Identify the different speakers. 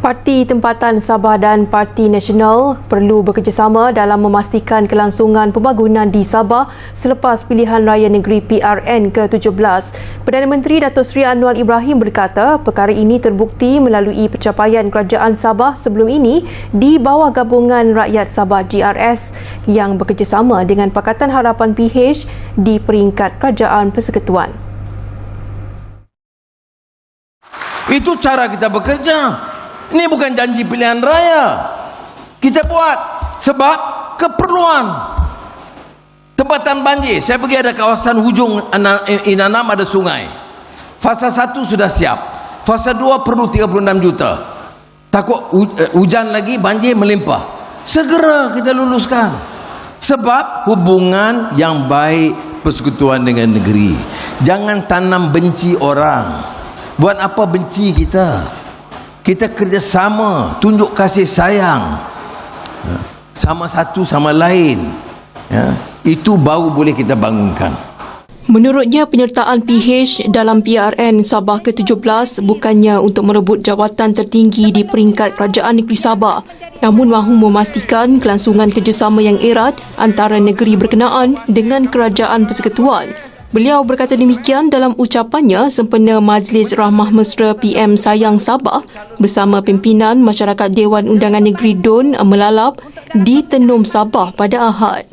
Speaker 1: Parti Tempatan Sabah dan Parti Nasional perlu bekerjasama dalam memastikan kelangsungan pembangunan di Sabah selepas pilihan raya negeri PRN ke-17. Perdana Menteri Datuk Seri Anwar Ibrahim berkata perkara ini terbukti melalui pencapaian kerajaan Sabah sebelum ini di bawah gabungan rakyat Sabah GRS yang bekerjasama dengan Pakatan Harapan PH di peringkat kerajaan persekutuan.
Speaker 2: Itu cara kita bekerja. Ini bukan janji pilihan raya. Kita buat sebab keperluan. Tempatan banjir. Saya pergi ada kawasan hujung Ana- Inanam ada sungai. Fasa 1 sudah siap. Fasa 2 perlu 36 juta. Takut eh, hujan lagi banjir melimpah. Segera kita luluskan. Sebab hubungan yang baik persekutuan dengan negeri. Jangan tanam benci orang. Buat apa benci kita? Kita kerjasama, tunjuk kasih sayang. Ya. Sama satu sama lain. Ya. Itu baru boleh kita bangunkan.
Speaker 1: Menurutnya penyertaan PH dalam PRN Sabah ke-17 bukannya untuk merebut jawatan tertinggi di peringkat Kerajaan Negeri Sabah namun mahu memastikan kelangsungan kerjasama yang erat antara negeri berkenaan dengan Kerajaan Persekutuan. Beliau berkata demikian dalam ucapannya sempena Majlis Rahmah Mesra PM Sayang Sabah bersama pimpinan Masyarakat Dewan Undangan Negeri DUN Melalap di Tenum Sabah pada Ahad.